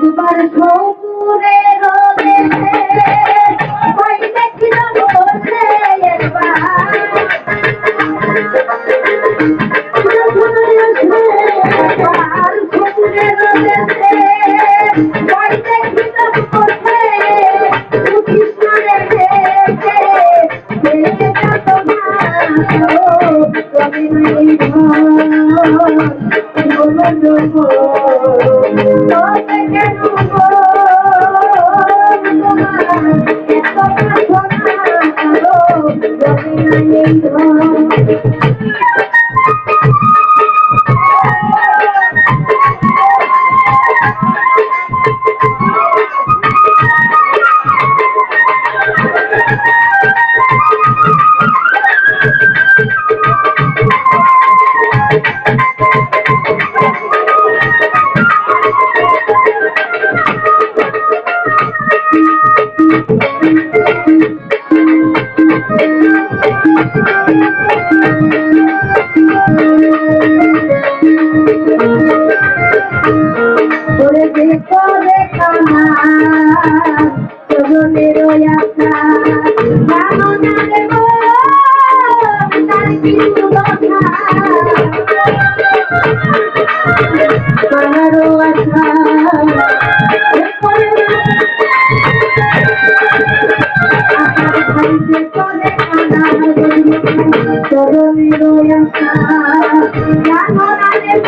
একবার সপুরে রবেছে সজনের আশা জানো না রে গো তার কিছু কথা মানারও আশা চরণের আশা জানো না রে গো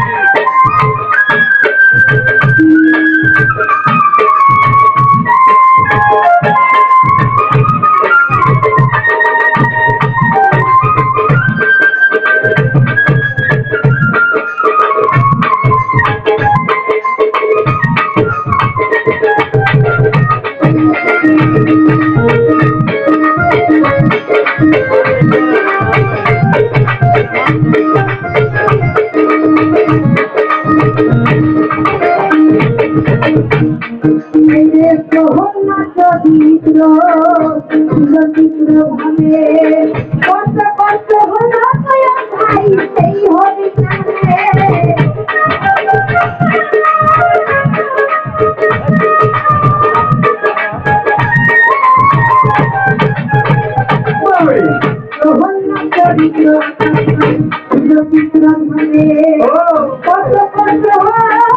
চিত্র চিত্র ভাবে কষ্ট কষ্ট হলো ভাই সেই হরি চরিত্র চিত্র ভাবে কষ্ট কষ্ট হলো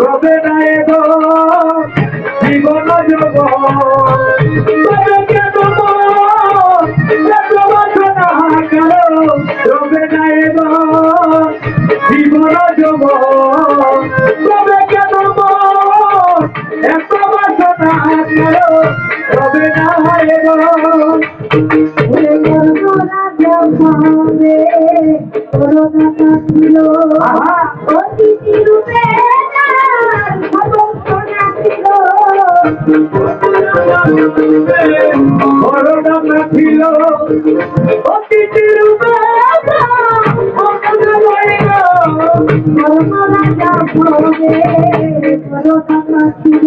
রবে নাই গো জীবন যোগ তবে কেন রবে নাই গো জীবন যোগ তবে কেন এত বাসনা করো রবে নাই গো করোনা ছিল অতিথি রূপে করোনা ছিল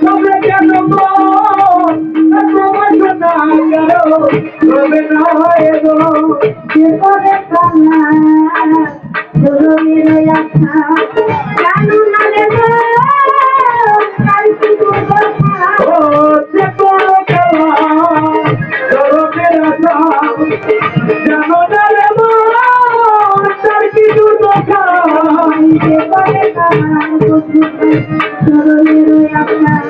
তবে কেন গো? এত বাসনা কেন রবে না এলো ও যে কোনো খেলা জগতের আশা জানো না রে তার কিছু কথা কথা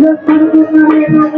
Thank you.